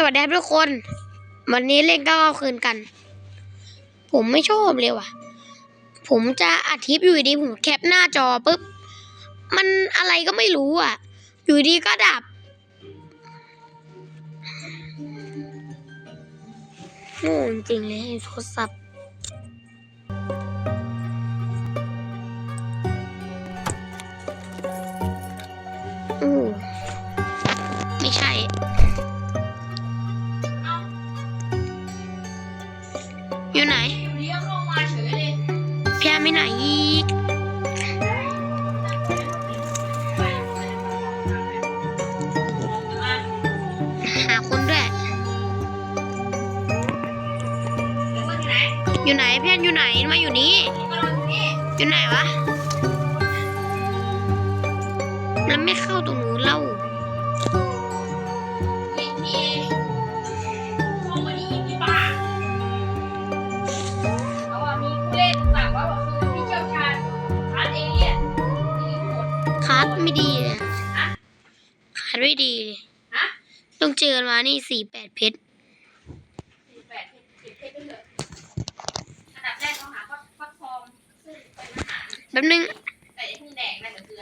สวัสดีทุกคน วันนี้เล่นก้าวคืนกัน ผมไม่ชอบเลยว่ะ ผมจะอธิบอยู่ดีผมแคปหน้าจอปุ๊บ มันอะไรก็ไม่รู้อะ อยู่ดีก็ดับ โง่จริงเลยโทรศัพท์ อยู่ไหนพี่แอนอยู่ไหนมาอยู่นี่มานอนที่นี่อยู่ไหนวะแล้วไม่เข้าตรงนู้นเล่านี่นี่ห้องวันนี้อีพี่ป้าเขาว่ามีผู้เล่นสั่งว่าแบบคือพี่เชี่ยวชาญอาร์ตเอเลียนนี่หมดคัดไม่ดีเลยฮะคัดไม่ดีเลยฮะต้องเจอมานี่สี่แปดเพชร สิบแปดสิบเพชรไปเถอะอันดับแรกต้องหาฟักฟักทองซึ่งเป็นอาหาร แป๊บนึงแต่ไอ้พึ่งแดงนั่นก็คือ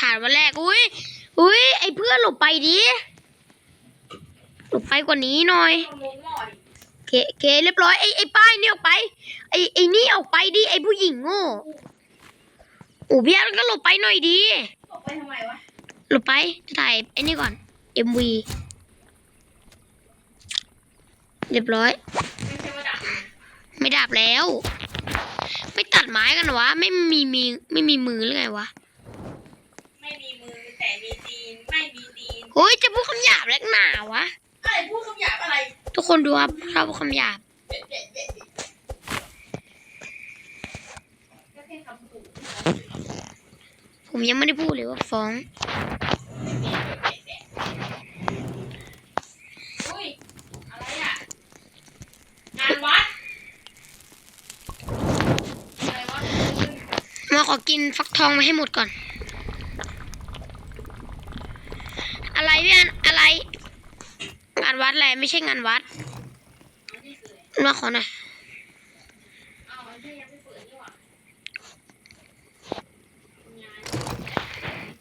ฐานวันแรก อุ้ยอุ้ยไอเพื่อนหลบไปดิหลบไปกว่านี้หน่อยต้องลงหม้อดิเคเคเรียบร้อยไอไอป้ายนี่ออกไป ไอไอนี่ออกไปดิไอผู้หญิงโง่โอ้พี่แอนก็หลบไปหน่อยดิตกไปทำไมวะหลบไปถ่ายไอ้นี่ก่อน MV เรียบร้อย ไม่ใช่ว่าดับไม่ดับแล้ว ไม่ตัดไม้กันเหรอวะ ไม่มีมีไม่มีมือหรือไงวะ ไม่มีมือแต่มีตีนไม่มีตีนเฮ้ยจะพูดคำหยาบแลกหนาวะ อะไรพูดคำหยาบอะไรทุกคนดูครับชอบพูดคำหยาบเด็ดเด็ดเด็ดก็แค่คำขู่ผมยังไม่ได้พูดเลยว่าฟ้อง อุ้ยอะไรอะงานวัด มาขอกินฟักทองมาให้หมดก่อน อะไรพี่อันอะไร งานวัดอะไรไม่ใช่งานวัดอันนี้คืออะไรมาขอหน่อยอ้าวอันนี้ยังไม่เปิดนี่หว่างาน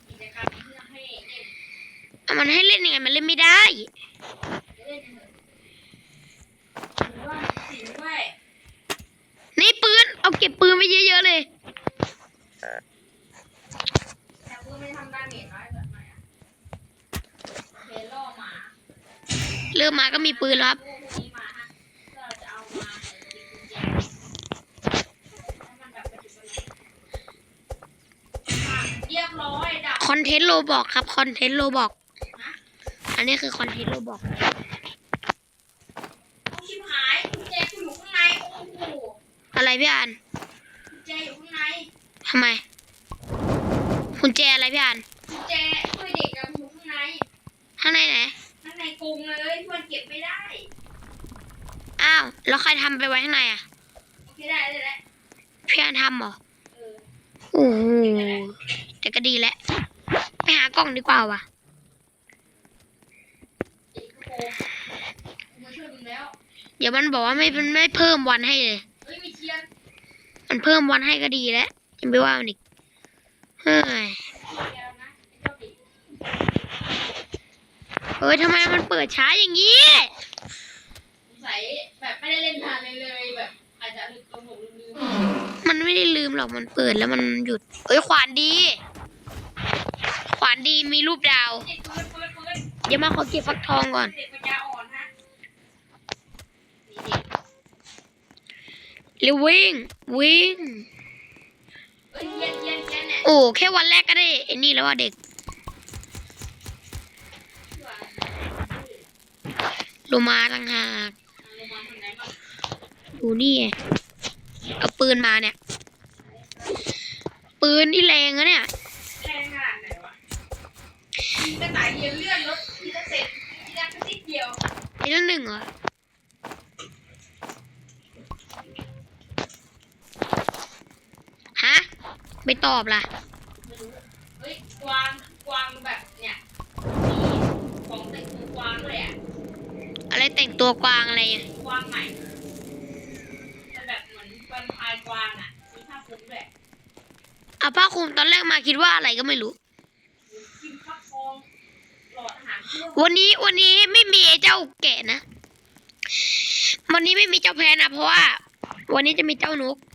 กิจกรรมเพื่อให้เล่นเอามันให้เล่นยังไงมันเล่นไม่ได้เล่นเถอะหรือว่าสินด้วยนี่ปืน เอาเก็บปืนไว้เยอะๆเลย แต่เพื่อไม่ทำดาเมจน้อยเกินไปอะเฮโร่หมาเริ่มมาก็มีปืนแล้วครับพวกนี้มาฮะเพื่อเราจะเอามาใส่กุญแจให้มันแบบกระจุกกระอะเรียบร้อยดับคอนเทนต์โลบอกครับ คอนเทนต์โลบอก อันนี้คือคอนเทนต์โลบอกเอาชิบหายกุญแจกูอยู่ข้างในโอ้โหอะไรพี่อันกุญแจอยู่ข้างใน ทำไมคุณแจอะไรพี่อันกุญแจช่วยเด็กกับอยู่ข้างในข้างในไหน ข้างในกรงเลยเพื่อนเก็บไม่ได้อ้าวแล้วใครทำไปไว้ข้างในอะโอเคได้ได้แล้วพี่อันทำเหรอ เออโอ้โหแต่ก็ดีแล้วไปหากล่องดีกว่าว่ะ ติดโกงกูมาช่วยมึงแล้วเดี๋ยวมันบอกว่าไม่มันไม่เพิ่มวันให้เลยเฮ้ยมีเทียนมันเพิ่มวันให้ก็ดีแล้ว ยังไม่ว่ามันอีกเฮ้ยมีแก้วนะไอ้เจ้าดิเอ้ยทำไมมันเปิดช้าอย่างนี้สงสัยแบบไม่ได้เล่นนานเลยเลยแบบอาจจะลืมตัวผมลืมมันไม่ได้ลืมหรอกมันเปิดแล้วมันหยุดเอ้ยขวานดี ขวานดีมีรูปดาวๆนี่ปืนปืนปืนเดี๋ยวมาขอเก็บฟักทองก่อน เด็กปัญญาอ่อนฮะนี่เด็กเร็ววิ่งวิ่ง เอ้ยเทียนเทียนเทียนเนี่ยโอ้แค่วันแรกก็ได้ไอ้นี่แล้วว่าเด็กชื่ออะไรโลมาต่างหากลงมาทางไหนบ้างดูนี่ไงเอาปืนมาเนี่ย ปืนนี่แรงอะเนี่ยแรงขนาดไหนวะยิงกระต่ายเดียวเลื่อนรถทีละเสร็จทีละกระติดเดียวไอ้นั่นหนึ่งเหรอ ฮะ ไม่ตอบล่ะ ไม่รู้เฮ้ยกวางกวางแบบเนี่ยมีของแต่งแต่งตัวกวางอะไรอะกวางใหม่เป็นแบบเหมือนเป็นพายกวางอะมีผ้าคลุมด้วยเอาผ้าคลุมตอนแรกมาคิดว่าอะไรก็ไม่รู้ กินฟักทองหลอดอาหารเครื่องวันนี้วันนี้ไม่มีไอ้เจ้าแกะนะ วันนี้ไม่มีเจ้าแพะนะเพราะว่า วันนี้จะมีเจ้านกกินสีเหรอ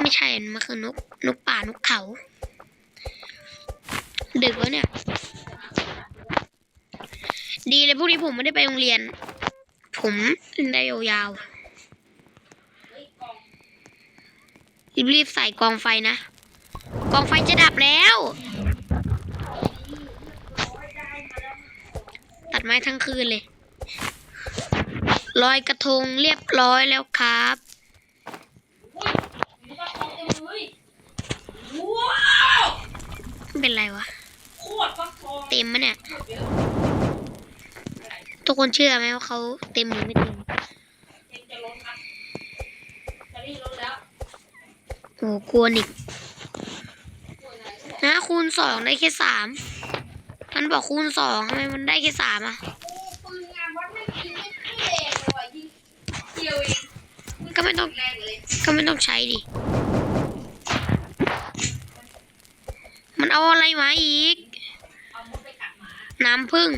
ไม่ใช่ มันคือนก นกป่านกเขา ดึกแล้วเนี่ย ดีเลยพรุ่งนี้ผมไม่ได้ไปโรงเรียน ผมได้ยาวยกล่องๆรีบๆใส่กองไฟนะ กองไฟจะดับแล้ว ตัดไม้ทั้งคืนเลยลอยกระทงเรียบร้อยแล้วครับ เป็นไรวะ เต็มมะเนี่ย ทุกคนเชื่อไหมว่าเขาเต็มหรือไม่เต็มจะล้นครับจะรีบล้นแล้วโอ้โหกลัวอีกป่วยไหนก็บอกนะคูณสองได้แค่สามมันบอกคูณสองทำไมมันได้แค่สามอะ ก็ไม่ต้องแรกเลยก็ไม่ต้องใช้ดิ มันเอาอะไรมาอีกเอามุดไปกัดหมาน้ำผึ้ง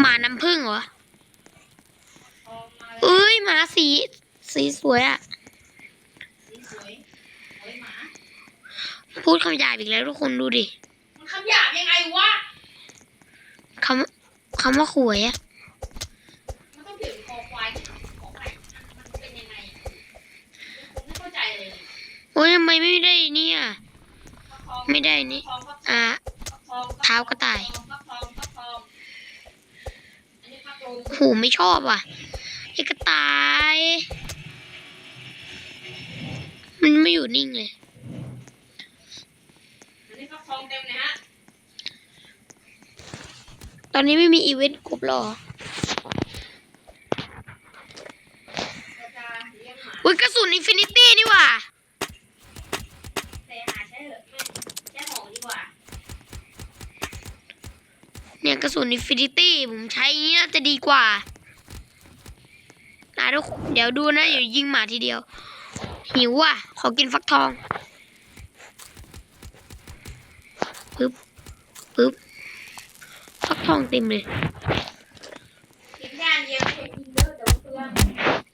หมาน้ำผึ้งเหรอทองมาเลยเอ้ยหมาสี สีสวยอะสีสวยสวยหมาพูดคำหยาบอีกแล้วทุกคนดูดิ มันคำหยาบยังไงวะ คำคำว่าขวยอะ มันต้องเปลี่ยนเป็นคอควายที่ของใหม่มันเป็นยังไงผมไม่เข้าใจเลย โอ้ยทำไมไม่ได้เนี่ย ไม่ได้นี่อ่าเท้ากระต่ายฟักทองฟักทองอันนี้ฟักลมโอ้โหไม่ชอบอะไอ้กระต่าย มันไม่อยู่นิ่งเลยตอนนี้ไม่มีอีเวนต์กบหรอเราจะเลี้ยงหมาอุ้ยกระสุนอินฟินิตี้นี่หว่า แต่หาใช้เหอะไม่ใช้ของดีกว่า เนี่ยกระ สุนอินฟินิตี้ผมใช้อย่างนี้น่าจะดีกว่านะทุกคนเดี๋ยวดูนะเดี๋ยวยิงหมาทีเดียว หิวอะ ขอกินฟักทองปึ๊บปึ๊บฟักทองเต็มเลยกินย่านเยอะไม่กินเยอะเดี๋ยวเปลือง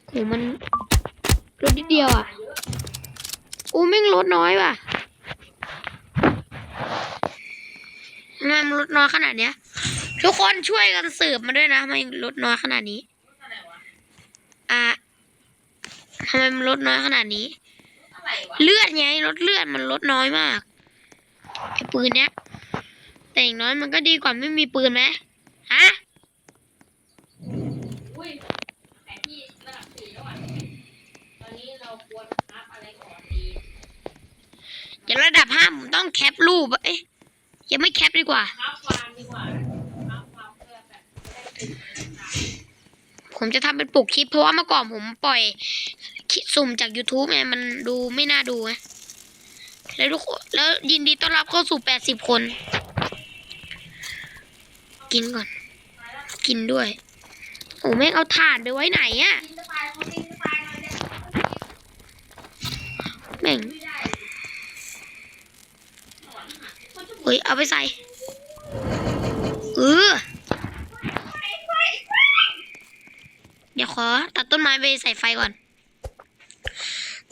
โหมันลดนิดเดียวอะอู้แม่งลดน้อยว่ะทำไมมันลดน้อยขนาดเนี้ย ทุกคนช่วยกันสืบมาด้วยนะทำไมลดน้อยขนาดนี้อะไรวะอะทำไมมันลดน้อยขนาดนี้อะไรวะเลือดไงลดเลือดมันลดน้อยมากไอ้ปืนเนี้ย แต่อย่างน้อยมันก็ดีกว่าไม่มีปืนไหมฮะอุ้ยแต่ที่ระดับสี่แล้วอะตอนนี้เราควรอัพอะไรก่อนดีเดี๋ยวระดับห้าผมต้องแคปรูปอะเอ๊ะยังไม่แคปดีกว่า ผมจะทำเป็นปกคลิป เพราะว่าเมื่อก่อนผมปล่อยสุ่มจาก YouTube ไงมันดูไม่น่าดูไงแล้วทุกคนแล้วยินดีต้อนรับเข้าสู่80คน กินก่อน กินด้วย โอ้แม่งเอาถ่านไปไว้ไหนอะกินจะแม่งเฮ้ยเอาไปใส่เออ เดี๋ยว ขอตัดต้นไม้ไปใส่ไฟก่อน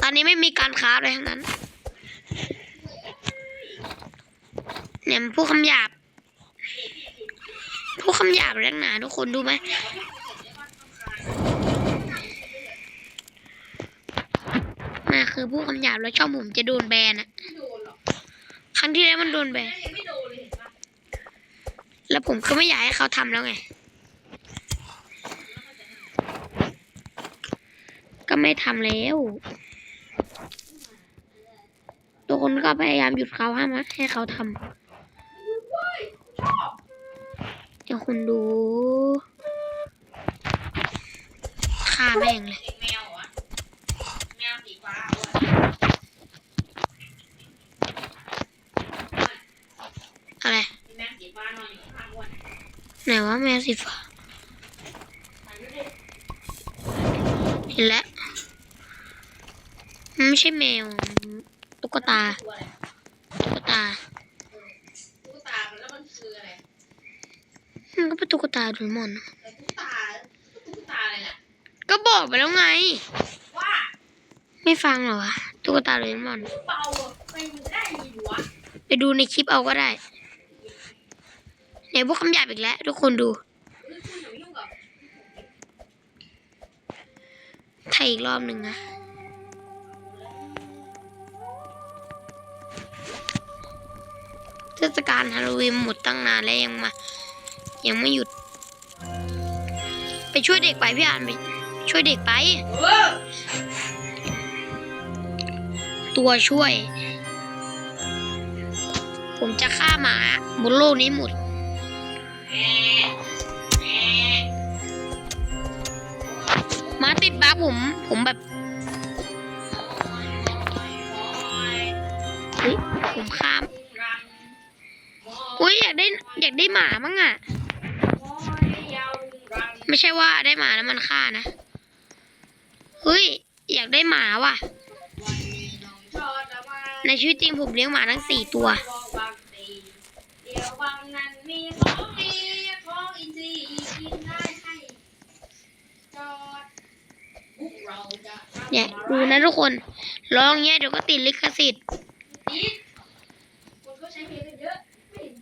ตอนนี้ไม่มีการค้าอะไรทั้งนั้น เนี่ยมันพูดคำหยาบพูดคำหยาบแรงหนาทุกคนดูไหมน่าคือพูดคำหยาบแล้วช่องผมจะโดนแบนอะไม่โดนหรอกครั้งที่แล้วมันโดนแบนแล้วผมก็ไม่อยากให้เขาทำแล้วไง ก็ไม่ทำแล้วตัวคนก็พยายามหยุดเขาห้ามนะให้เขาทำเดี๋ยวคุณดูฆ่าแม่งเลยอะไรไหนว่าแมวสีฟ้าเห็นแล้ว ไม่ใช่แมว ตุ๊กตาตัวอะไรตุ๊กตาตุ๊กตามันแล้วมันคืออะไรมันก็เป็นตุ๊กตาโดเรมอนแต่ตุ๊กตาตุ๊กตาอะไรน่ะก็บอกไปแล้วไง ว่า ไม่ฟังเหรอวะตุ๊กตาโดเรมอนเบาอะไปมันได้ยินวะไปดูในคลิปเอาก็ได้ไหนพวกคำหยาบอีกแล้วทุกคนดูเฮ้ยคุณอย่ามายุ่งกับไทยอีกรอบหนึ่งนะ ศกาลฮาโลวีนหมดตั้งนานแล้วยังมา ยังไม่หยุด ไปช่วยเด็กไปพี่อ่านไปช่วยเด็กไป ตัวช่วย ผมจะฆ่าหมาบนโลกนี้หมดหมาติดบ้าผม ผมแบบเฮ้ยผมข้าม อุ้ยอยากได้อยากได้หมามั้งอะ ไม่ใช่ว่าได้หมาแล้วมันฆ่านะเฮ้ยอยากได้หมาว่ะ ในชีวิตจริงผมเลี้ยงหมาทั้งสี่ตัวเนี่ยดูนะทุกคนร้องเงี้ยเดี๋ยวก็ติดลิขสิทธิ์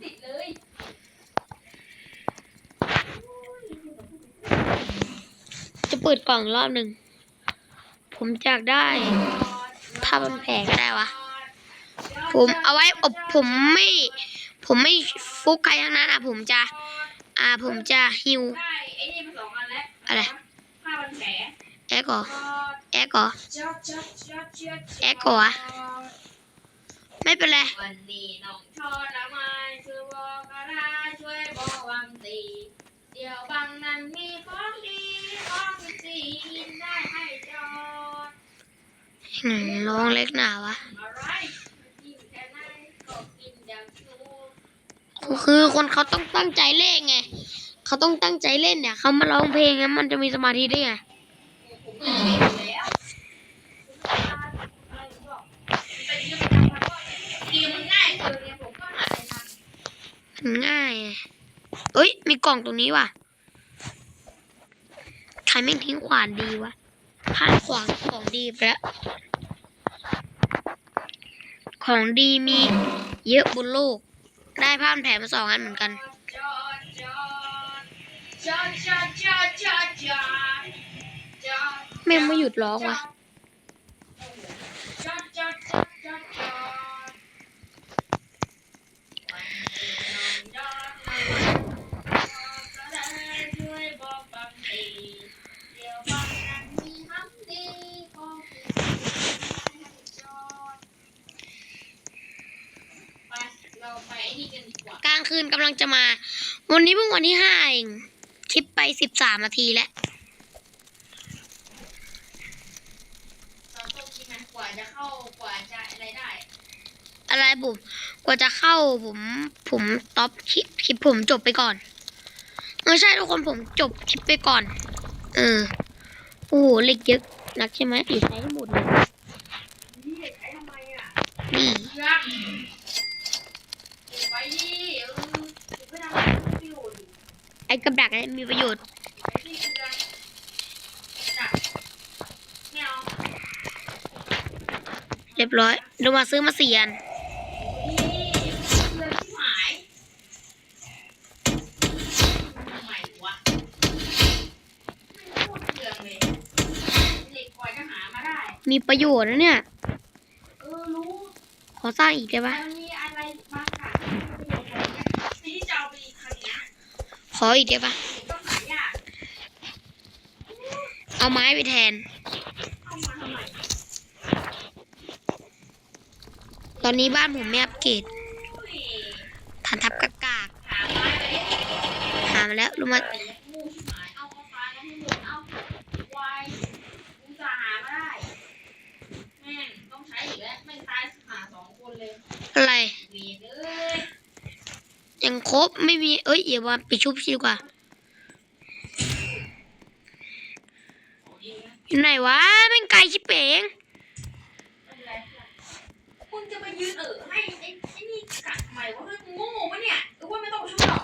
ติดคนก็ใช้เพลงกันเยอะไม่เห็นติดเลยจะเปิดกล่องรอบหนึ่ง ผมอยากได้ผ้าพันแผลก็ได้วะ ผมเอาไว้อบผมไม่ ผมไม่ฟุกใครทั้งนั้นอะ ผมจะ อ่าผมจะฮิวได้ไอ้นี่มาสองอันแล้วอะไรผ้าพันแผลแอคก่อจอดแอคก่อจอดจอดจอดจอดแอคก่อวะ ไม่เป็นไร วันนี้น้องชอดละไม้ช่วยบอกกระดาช่วยบอกวังตี เดี๋ยวบางนั้นมีของดีของดีได้ให้จอดอืมร้องเล็กหนาวะ อะไรกินแค่ไหนก็กินอย่างชูคือคนเขาต้องตั้งใจเล่นไง เขาต้องตั้งใจเล่นเนี่ย เขามาร้องเพลงงั้นมันจะมีสมาธิได้ไง ผมไม่ ง่ายเอ้ย มีกล่องตรงนี้ว่ะ ใครไม่ทิ้งขวานดีวะพลานขวางของดีไปแล้ว ของดีมีเยอะบนโลก ได้ผ้านแผลมาสองอันเหมือนกัน แม่ไม่หยุดร้องว่ะ ไปไอ้นี่กันดีกว่ากลางคืนกำลังจะมา วันนี้เพิ่งวันที่ห้าเองคลิปไปสิบสามนาทีแล้วตอนต้นคิดนะกว่าจะเข้ากว่าจะอะไรได้ อะไรผมกว่าจะเข้าผมผมต็อปคลิปคลิปผมจบไปก่อนไม่ใช่ทุกคนผมจบคลิปไปก่อน เออโอ้โหเหล็กเยอะนักใช่ไหมอีกใช้ให้หมดเลยนี่ ไอ้กับดักนี่ยมีประโยชน์เรียบร้อยดูมาซื้อมาเสียนมีประโยชน์นะเนี่ย ขอสร้างอีกได้ไหม ออีกได้ปะเอาไม้ไปแทน ตอนนี้บ้านผมไม่อัปเกรดฐานทับกากากหาไม้ไปดิหามาแล้วรู้มา ไปงูที่หมายเอาเอาปลาแล้วให้หมดเอาควายกูจะหามาได้ แม่งต้องใช้อีกแล้วไม่งตายหาสองคนเลย อะไร เวียนเลย ยัง ครบไม่มี เอ้ยอย่ามาไปชุบชีดีกว่าของเองนะอยู่ไหนวะแม่งไกลชิบเป๋งไม่เป็นไรคุณจะไปยืนเออให้ไอ้ไอ้นี่กัดทำไมวะเฮ้ยมึงโง่ปะเนี่ยหรือว่าไม่ต้องช่วยหรอก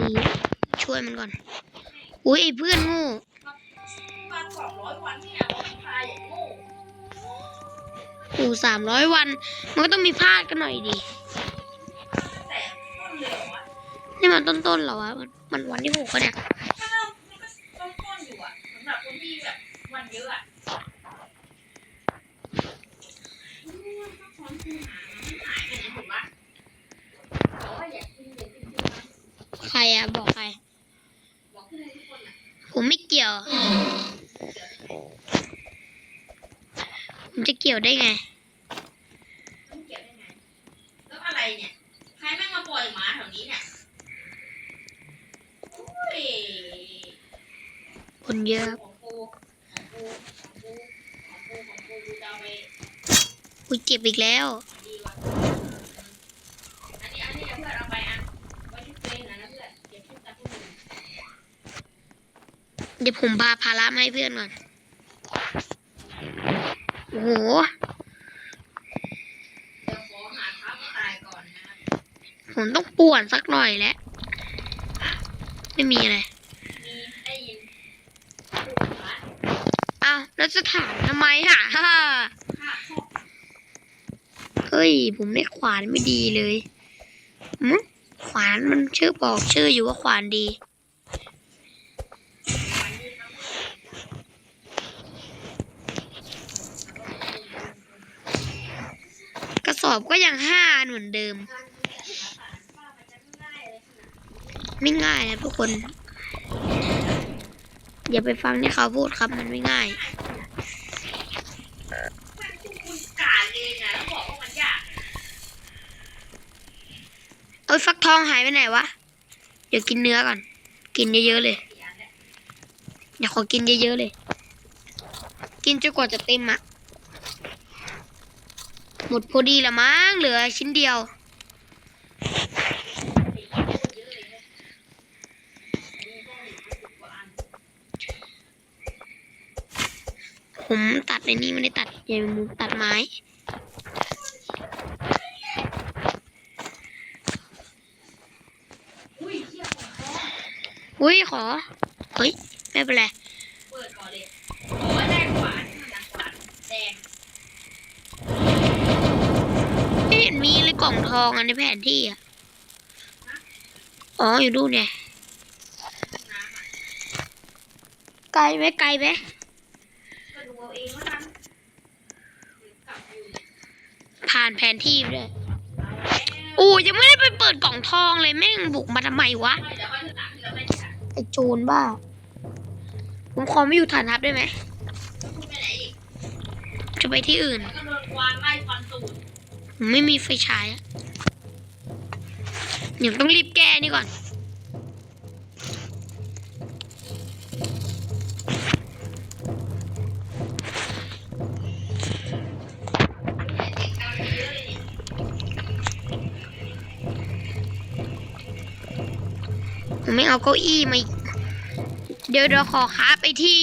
ดีช่วยมันก่อน อุ้ยไอ้เพื่อนโงูมาสองร้อยวันเนี่ยมันพาอย่างโง่อูสามร้อยวัน มันก็ต้องมีพลาดกันหน่อยดี นี่มันต้นๆเหรอวะมันมันวันที่หกเนี่ยก็เริ่มมันก็ต้นต้นอยู่อะสำหรับคนที่แบบวันเยอะอะใครอะบอกใคร ผมไม่เกี่ยว ผมจะเกี่ยวได้ไง ที่เฟรนนะนะเพื่อนเก็บชุดตะกุ่มเดี๋ยวผมพาภาระมาให้เพื่อนก่อน โอ้โหผมต้องป่วนสักหน่อยแล้ว ไม่มีอะไร มีได้ยินพูดว่า อ้าวแล้ว จะถามทำไมฮะฮ่าข้าชอบเฮ้ย ผมได้ขวานไม่ดีเลยหืมขวานมันชื่อบอกชื่ออยู่ว่าขวานดีวันนี้ครับกระสอบก็ยังห้าอันเหมือนเดิมการเรียนภาษาว่ามันจะง่ายเลยขนาดไม่ง่ายนะทุกคน อย่าไปฟังที่เขาพูดครับมันไม่ง่าย มันคุณคุณกาเองนะแล้วบอกว่ามันยาก เอ้องหายไปไหนวะ เดี๋ยวกินเนื้อก่อน กินเยอะๆเลยเสียแล้วเดี๋ยวขอกินเยอะๆเลย กินจนกว่าจะเต็มอะหมดพอดีละมั้งเหลือชิ้นเดียว ผมตัดในนี้ไม่ได้ตัดใยมุมตัดไม้ อุ้ยเที่ยของพ่อ อุ้ยขอ เฮ้ย ไม่เป็นไร เปิดก่อนเลยโอ้ยแดงขวานขวานแดงไม่เห็นมีเลยกล่องทองอันในแผนที่อะ อ๋อ อยู่ดูเนี่ยไกลไหมไกลไหมเผ่านแผนที่เล้วอู้ยังไม่ได้ไปเปิดกล่องทองเลยแม่งบุกมาทำไมวะ ได้ถ่ายไอโจรบ้า ผมขอไม่อยู่ฐานทัพได้ไหม จะไปที่อื่น ไมไม่มีไฟฉายอะเดี๋ยวต้องรีบแก้นี่ก่อน ไม่เอาเก้าอี้มาอีกเดี๋ยวเดี๋ยวขอค้าไปที่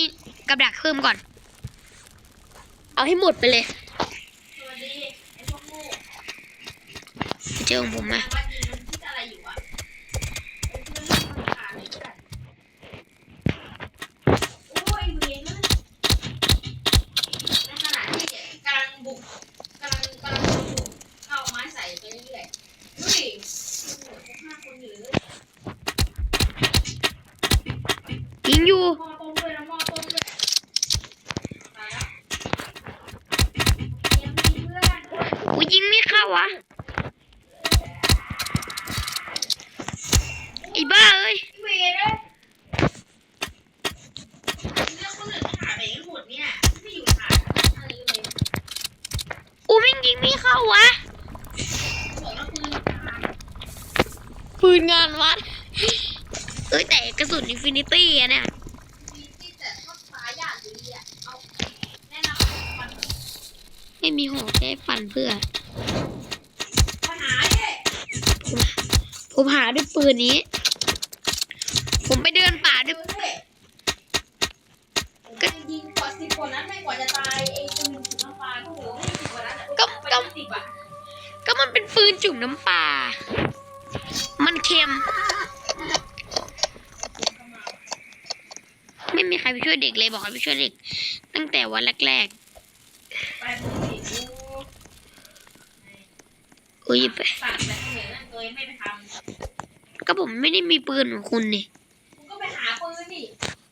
กับดักเพิ่มก่อน เอาให้หมดไปเลยสวัสดีไอ้พวกโง่ไปเจอของผมมาแต่ว่าจริงมั ยกูยิงไม่เข้าวะไอ้บ้าเอ้ยเวรเลยเรื่องคนอื่นหาไปให้หมดเนี่ยไม่อยู่หาอะไรเลยกูแม่งยิงไม่เข้าวะบอกแล้วปืนปืนงานวัด เอ้ยแต่กระสุนอินฟินิตี้อะเนี่ยมีที่แต่ก็ตายยากอยู่ดีอะเอาแนะนำมันไม่มีหอกใช้ฟันเพื่อ ผมหาด้วยปืนนี้ ผมไปเดินป่าด้วยก็ยิงกว่าสิบกว่านั้นไม่กว่าจะตายไอ้ปืนถุงน้ำปลาก็โหไม่สิบกว่านั้นอะก็ก็ไปสิบอะก็มันเป็นปืนจุ่มน้ำปลา มันเค็ม ไม่มีใครไปช่วยเด็กเลยบอกให้ไปช่วยเด็ก ตั้งแต่วันแรกไปมือสิกูๆอุ้ยไปสั่งแต่ เหนื่อยนั่นตัวเองไม่ไปทก็ผมไม่ได้มีปืนของคุณนี่ำมึงก็ไปหาปืนดิ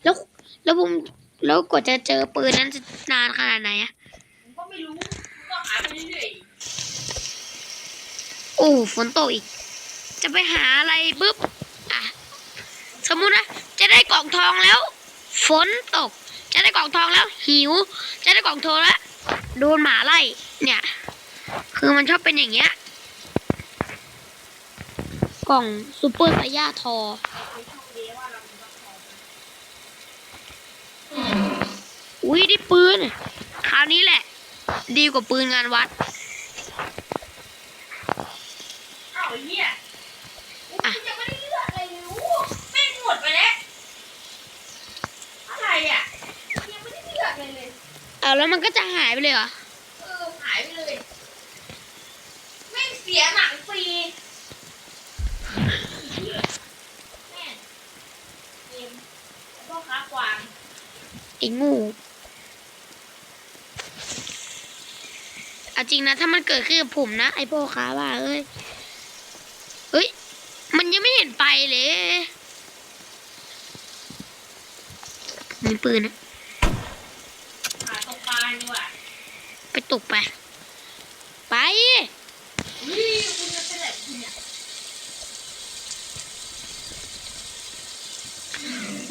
แล้วแล้วผมแล้วกว่าจะเจอปืนนั้นจะนานขนาดไหนอะมึงก็ไม่รู้มึงก็หาไปเรื่อยโอ้ฝนตกอีก จะไปหาอะไรปุ๊บอะสมมุตินะจะได้กล่องทองแล้ว ฝนตก จะได้กล่องทองแล้ว หิว จะได้กล่องทองแล้วโดนหมาไล่เนี่ย คือมันชอบเป็นอย่างเงี้ย กล่องซูเปอร์ไซย่าทอๆไอ้โชคดีว่าเรามีกระทองอุ้ยได้ปืน คราวนี้แหละ ดีกว่าปืนงานวัดเอ้าไอ้เหี้ยอะกูยังไม่ได้เลือกอะไรเลยโอ้แม่งหมดไปแล้ว อะไรอะยังไม่ได้เลือกเลยเลย เอาแล้วมันก็จะหายไปเลยเหรอเออหายไปเลยแม่งเสียหนังฟรีแม่งเกมแล้วก็ค้ากวาง ไอ้งูเอาจริงนะ ถ้ามันเกิดขึ้นกับผมนะ ไอ้พ่อค้าว่าเอ้ยเฮ้ย มันยังไม่เห็นไปเลยมีปืนนะหาตกปลาดีกว่าไปตกไป ไปอุ้ยคุณจะเป็นแบบคุณเนี่ย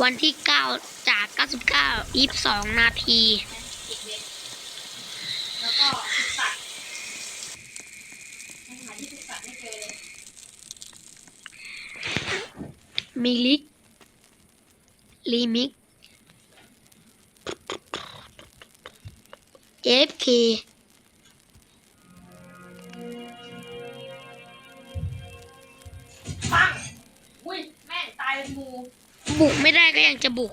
วันที่เก้าจา กเก้าสิบเก้ายี่สิบสองนาทีติดเวทแล้วก็ติดสัตว์ยังหาที่ติดสัตว์ไม่เจอเลยมิลิกลีมิก FK ปังอุ้ยแม่งตายเป็นงูบุกไม่ได้ก็ยังจะบุก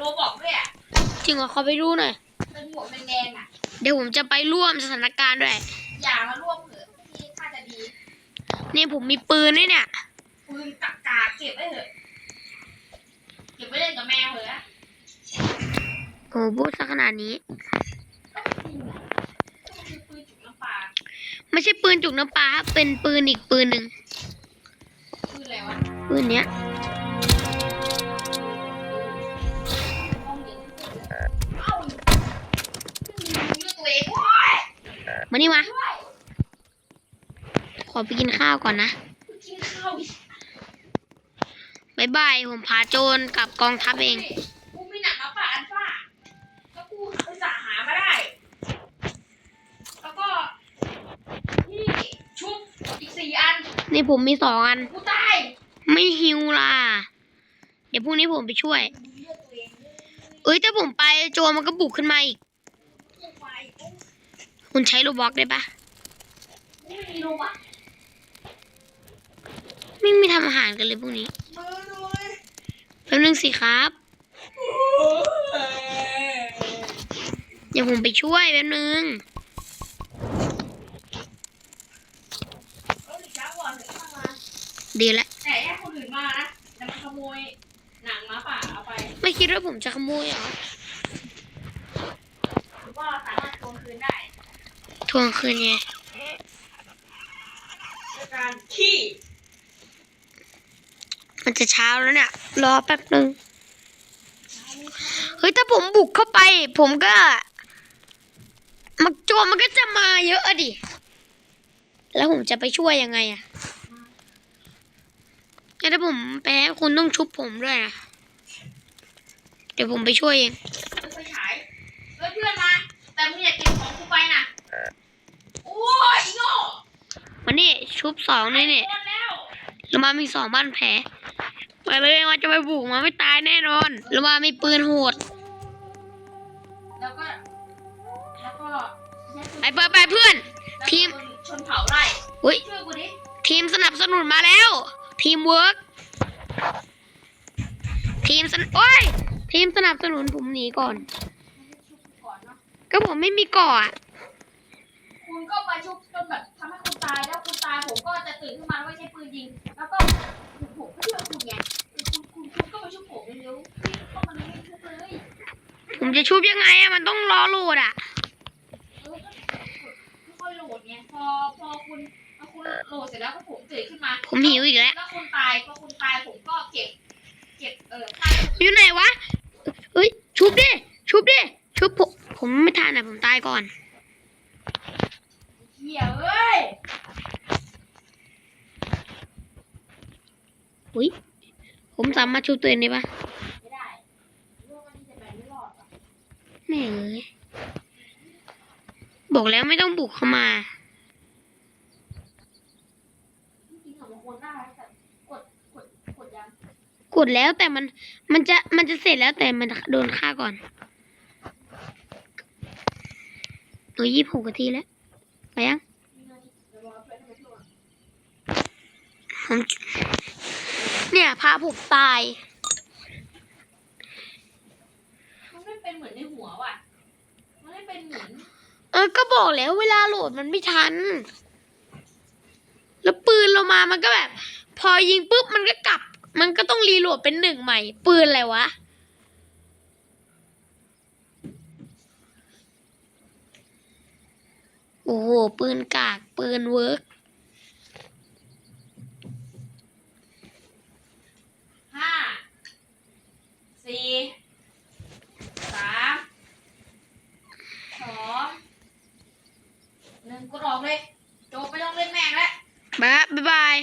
โรบอกด้วยอะจริงเหรอขอไปดูหน่อย เป็นหมวกแดงๆอะ เดี๋ยวผมจะไปร่วมสถานการณ์ด้วย อย่ามาร่วมเถอะที่ถ้าจะดีนี่ผมมีปืนด้วยเนี่ย ปืนกากาเก็บไว้เถอะ เก็บไว้เล่นกับแมวเถอะโอ้พูดซะขนาดนี้ก็จริงอะก็คือปืนจุกน้ำปลาไม่ใช่ปืนจุกน้ำปลาครับเป็นปืนอีกปืนหนึ่งปืนอะไรวะ ปืนเนี้ย มานี่มาด้วยขอไปกินข้าวก่อนนะกินข้าวดิบายบาย ผมพาโจรกับกองทัพเองกูมีหนังมาป่าอันฟ้าแล้วกูอุตส่าห์หามาได้ แล้วก็นี่ชุบอีกสี่อัน นี่ผมมีสองอัน กูตาย ไม่หิวล่ะ เดี๋ยวพรุ่งนี้ผมไปช่วยเลือกตัวเองเอ้ยถ้าผมไปโจรมันก็บุกขึ้นมาอีกกูไปกู คุณใช้โรบล็อกได้ปะไม่มีโลบะไม่มีทำอาหารกันเลยพวกนี้มือด้วยแป๊บนึงสิครับ เดี๋ยวผมไปช่วยแป๊บนึงเออช้าก่อนเดี๋ยวเข้ามาดีละแต่แค่คนอื่นมานะจะมาขโมยหนังหมาป่าเอาไป ไม่คิดว่าผมจะขโมยเหรอหรือว่าสามารถทวงคืนได้ ทวงคืนไงการขี้มันจะเช้าแล้วเนี่ย รอแป๊บนึง เฮ้ย ถ้าผมบุกเข้าไป ผมก็ มันโจรมันก็จะมาเยอะอะดิ แล้วผมจะไปช่วยยังไงอะงั้นถ้าผมแพ้คุณต้องชุบผมด้วยนะ เดี๋ยวผมไปช่วยเอง ไปฉายเฮ้ยเพื่อนมา แต่มึงอย่าเก็บของกูไปนะโอ้ยอีโง่ มานี่ชุบสองนี่เนี่ยหมดแล้วแล้วมามีสองบ้านแผลไปเลยว่าจะไปบุกมาไม่ตายแน่นอนแล้วมามีปืนโหดแล้วก็แล้วก็ไปไปไปเพื่อน ทีมชนเผาไร่อุ้ยช่วยกูดิททีมสนับสนุนมาแล้ว ทีมเวิร์กทีมสนโอ้ยทีมสนับสนุนผมหนีก่อนชุบก่อนเนาะก็ผมไม่มีก่ออะคุณก็มาชุบจนแบบ ผมก็จะตื่นขึ้นมาไม่ใช่ปืนยิง แล้วก็ผมก็ช่วยคุณไงคุณคุณคุณก็มาชุบผมเร็วๆก็มาเลยชุบเลยผมจะชุบยังไงอะมันต้องรอโหลดอะเออก็ค่อยๆโหลดไงพอพอคุณพอคุณโหลดเสร็จแล้วก็ผมตื่นขึ้นมาผมหิวอีกแล้ว แล้วคุณตายพอคุณตายผมก็เก็บ เก็บเออค่าอยู่ไหนวะเฮ้ยชุบดิ ชุบดิ ชุบผมผมไม่ทันอะผมตายก่อน เหี้ยเอ้ย อุ้ยผมสามารถชุบตัวเองได้ปะไม่ได้รู้ว่ามันจะไปไม่รอดอะแม่งเอ้ยบอกแล้วไม่ต้องบุกเข้ามาดแต่กดกดกดแล้วแต่มันมันจะมันจะเสร็จแล้วแต่มันโดนฆ่าก่อนโอ้ยยี่หกนาทีแล้ว ไปยังนี่เลยเดี๋ยวรอเพื่อนให้มาช่วยผม เนี่ยพาผมตาย มันไม่เป็นเหมือนในหัวว่ะ มันไม่เป็นเหมือน เออ ก็บอกแล้วเวลาโหลดมันไม่ทัน แล้วปืนเรามามันก็แบบ พอยิงปุ๊บมันก็กลับ มันก็ต้องรีโหลดเป็นหนึ่งใหม่ ปืนอะไรวะ โอ้โห ปืนกาก ปืนเวิร์ก ห้า สี่สามสองหนึ่งกดออกเลย จบไม่ต้องเล่นแม่งแล้ว บ๊ายบาย